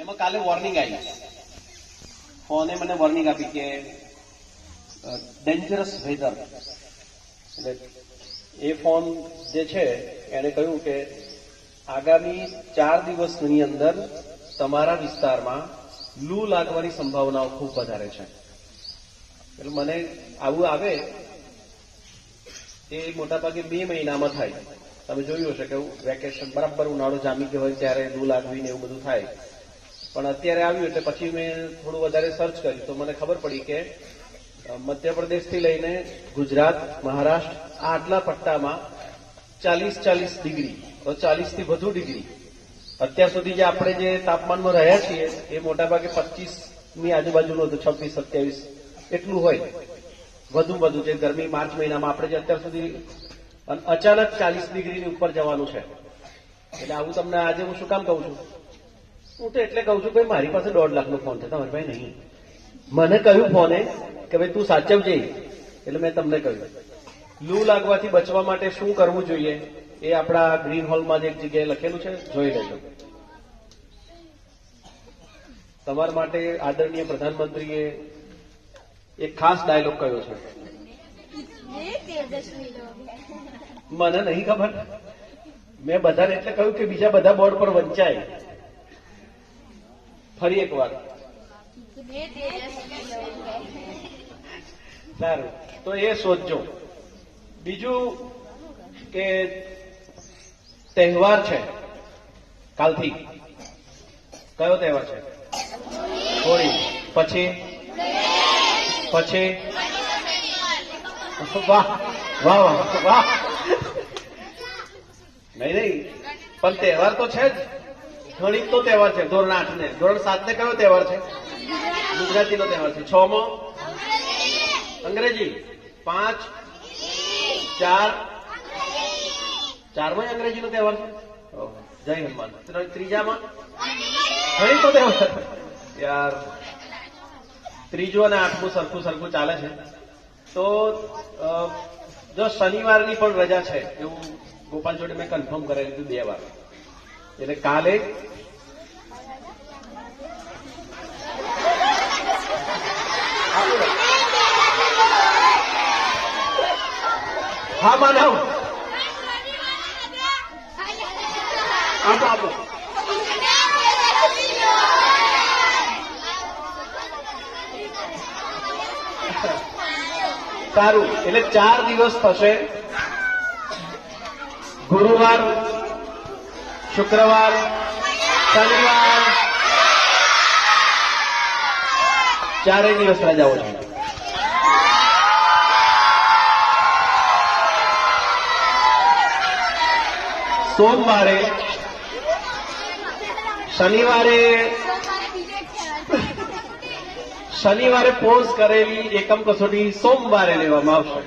એમાં કાલે વોર્નિંગ આવી. ફોને મને વોર્નિંગ આપી કે ડેન્જરસ વેધર એટલે એ ફોન જે છે, એણે કહ્યું કે આગામી ચાર દિવસની અંદર તમારા વિસ્તારમાં લૂ લાગવાની સંભાવનાઓ ખૂબ વધારે છે. એટલે મને આવું આવે એ મોટાભાગે બે મહિનામાં થાય. તમે જોયું હશે કે વેકેશન બરાબર ઉનાળો જામી ગયો હોય ત્યારે લૂ લાગવી ને એવું બધું થાય. પણ અત્યારે આવ્યું એટલે પછી મેં થોડું વધારે સર્ચ કર્યું. તો મને ખબર પડી કે મધ્યપ્રદેશથી લઈને ગુજરાત, મહારાષ્ટ્ર, આ આટલા પટ્ટામાં ચાલીસ ચાલીસ ડિગ્રી, તો ચાલીસથી વધુ ડિગ્રી. અત્યાર સુધી જે આપણે જે તાપમાનમાં રહ્યા છીએ, એ મોટાભાગે પચીસની આજુબાજુનું હતું, છવ્વીસ, સત્યાવીસ, એટલું હોય. વધુ વધુ, જે ગરમી માર્ચ મહિનામાં આપણે જે અત્યાર સુધી અચાનક ચાલીસ ડિગ્રીની ઉપર જવાનું છે. એટલે આવું તમને આજે હું શું કામ કહું છું? હું તો એટલે કહું છું, ભાઈ, મારી પાસે દોઢ લાખનો ફોન છે, તમારી પાસે નહીં. મને કહ્યું ફોને કે, ભાઈ, તું સાચવજે. એટલે મેં તમને કહ્યું. લૂ લાગવાથી બચવા માટે શું કરવું જોઈએ એ આપણા ગ્રીન હોલમાં જે એક જગ્યાએ લખેલું છે, જોઈ લેજો. તમારા માટે આદરણીય પ્રધાનમંત્રીએ એક ખાસ ડાયલોગ કહ્યો છે. મને નહીં ખબર. મેં બધાને એટલે કહ્યું કે બીજા બધા બોર્ડ પર વંચાય. ફરી એક વાર સારું. તો એ શોધજો. બીજું કે તહેવાર છે. કાલથી. કયો તહેવાર છે? હોળી. પછી? પછી? વાહ વાહ વાહ વાહ. નહીં નહીં. પણ તહેવાર તો છે જ. ગણિત તો તહેવાર છે, ધોરણ આઠ ને. ધોરણ સાત ને કયો તહેવાર છે? ગુજરાતીનો તહેવાર છે. છ મો? અંગ્રેજી. પાંચ? ચાર? ચારમાં અંગ્રેજીનો તહેવાર છે? જય હનુમાન. ત્રીજામાં? ગણિત તો તહેવાર યાર. ત્રીજું અને આઠમું સરખું સરખું ચાલે છે. તો જો શનિવારની પણ રજા છે, એવું ગોપાલ જોડે મેં કન્ફર્મ કરાવી દીધું બે વાર. એટલે કાલે હા માનવ. આપો આપો. સારું એટલે ચાર દિવસ થશે ગુરુવાર શુક્રવાર, શનિવાર, ચારેય દિવસ રજાઓ છે. સોમવારે, શનિવારે શનિવારે પોઝ કરેલી એકમ કસોટી સોમવારે લેવામાં આવશે.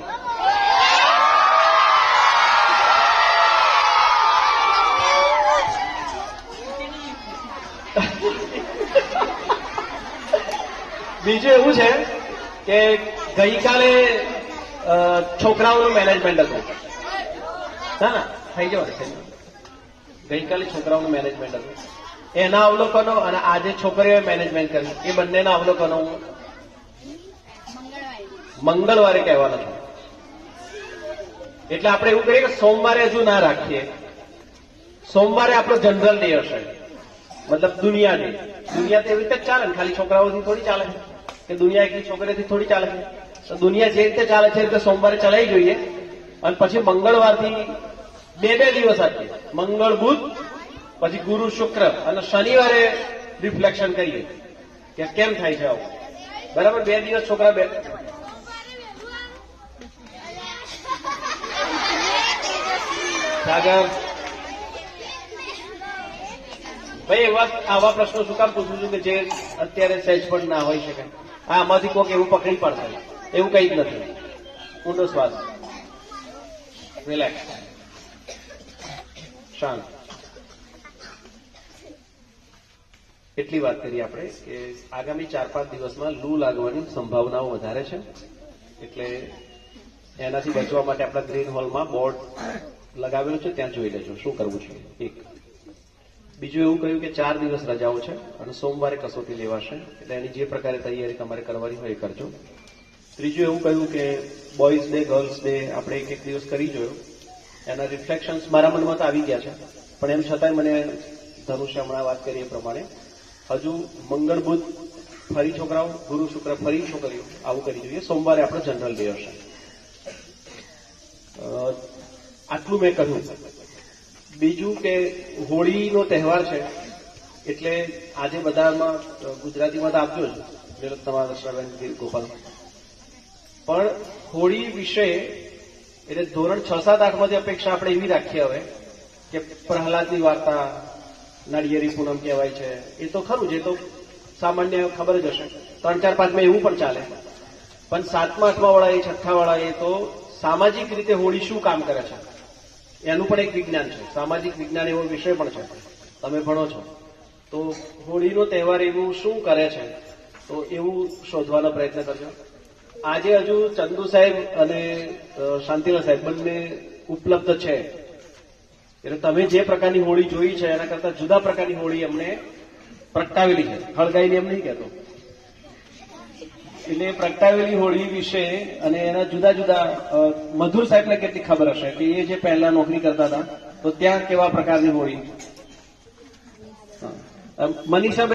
બીજું એવું છે કે ગઈકાલે છોકરાઓનું મેનેજમેન્ટ હતું. ના ના, થઈ જવાનું થઈ જવાનું. ગઈકાલે છોકરાઓનું મેનેજમેન્ટ હતું. એના અવલોકનો અને આજે છોકરીઓએ મેનેજમેન્ટ કર્યું. એ બંનેના અવલોકનો હું મંગળવારે કહેવાનો છું. એટલે આપણે એવું કરીએ કે સોમવારે હજુ ના રાખીએ. સોમવારે આપણો જનરલ ડે હશે. મતલબ દુનિયા ડે દુનિયા તો એવી રીતે ચાલે ખાલી છોકરાઓથી થોડી ચાલે. કે દુનિયા એકલી છોકરીથી થોડી ચાલે છે? તો દુનિયા જે રીતે ચાલે છે એ રીતે સોમવારે ચલાવી જોઈએ. અને પછી મંગળવારથી બે બે દિવસ આપીએ મંગળ, બુધ, પછી ગુરુ, શુક્ર અને શનિવારે રિફ્લેક્શન કરીએ. કે કેમ થાય છે આવું? બરાબર? બે દિવસ છોકરા બે સાગર? ભાઈ, એવા આવા પ્રશ્નો શું કામ પૂછું છું કે જે અત્યારે સહેજ પણ ના હોઈ શકે? આમાંથી કોઈક એવું પકડી પડશે એવું કઈ જ નથી. ઊંડો શ્વાસ. રિલેક્સ શાંત. એટલી વાત કરી આપણે કે આગામી ચાર પાંચ દિવસમાં લૂ લાગવાની સંભાવનાઓ વધારે છે. એટલે એનાથી બચવા માટે આપણા ગ્રીન હોલમાં બોર્ડ લગાવેલું છે, ત્યાં જોઈ લેજો. શું કરવું છે? એક. બીજું એવું કહ્યું કે ચાર દિવસ રજાઓ છે અને સોમવારે કસોટી લેવાશે. એટલે એની જે પ્રકારે તૈયારી તમારે કરવાની હોય એ કરજો. ત્રીજું એવું કહ્યું કે બોયઝ ડે ગર્લ્સ ડે આપણે એક એક દિવસ કરી જોયો. એના રિફ્લેક્શન્સ મારા મનમાં તો આવી ગયા છે. પણ એમ છતાંય મને ધનુષ્ય હમણાં વાત કરી એ પ્રમાણે. હજુ મંગળ બુધ ફરી છોકરાઓ, ગુરુ શુક્ર ફરી છોકરીઓ આવું કરી જોઈએ. સોમવારે આપણો જનરલ ડે હશે. આટલું મેં કહ્યું. બીજું કે હોળીનો તહેવાર છે, એટલે આજે બધામાં ગુજરાતીમાં તો આપજો જ તમારા દર્શનાબેન, ગીર ગોપાલ. પણ હોળી વિશે, એટલે ધોરણ છ સાત આઠમાંથી અપેક્ષા આપણે એવી રાખીએ હવે, કે પ્રહલાદની વાર્તા, નાળિયેરી પૂનમ કહેવાય છે, એ તો ખરું એ તો સામાન્ય ખબર જ હશે. ત્રણ ચાર પાંચમાં એવું પણ ચાલે. પણ સાતમા, આઠમા વાળા એ છઠ્ઠા વાળા એ તો સામાજિક રીતે હોળી શું કામ કરે છે? એનું પણ એક વિજ્ઞાન છે. સામાજિક વિજ્ઞાન એવો વિષય પણ છે. તમે ભણો છો. તો હોળીનો તહેવાર એવું શું કરે છે? તો એવું શોધવાનો પ્રયત્ન કરજો. આજે હજુ ચંદુ સાહેબ અને શાંતિલાલ સાહેબ બંને ઉપલબ્ધ છે. એટલે તમે જે પ્રકારની હોળી જોઈ છે, એના કરતા જુદા પ્રકારની હોળી અમને પ્રગટાવેલી છે. હળગાઈને એમ નહીં કહેતો. એટલે પ્રગટાવેલી હોળી વિશે અને એના જુદા જુદા મધુર સાહેબને કેટલી ખબર હશે કે એ જે પહેલા નોકરી કરતા હતા, તો ત્યાં કેવા પ્રકારની હોળી. મનીષાબેન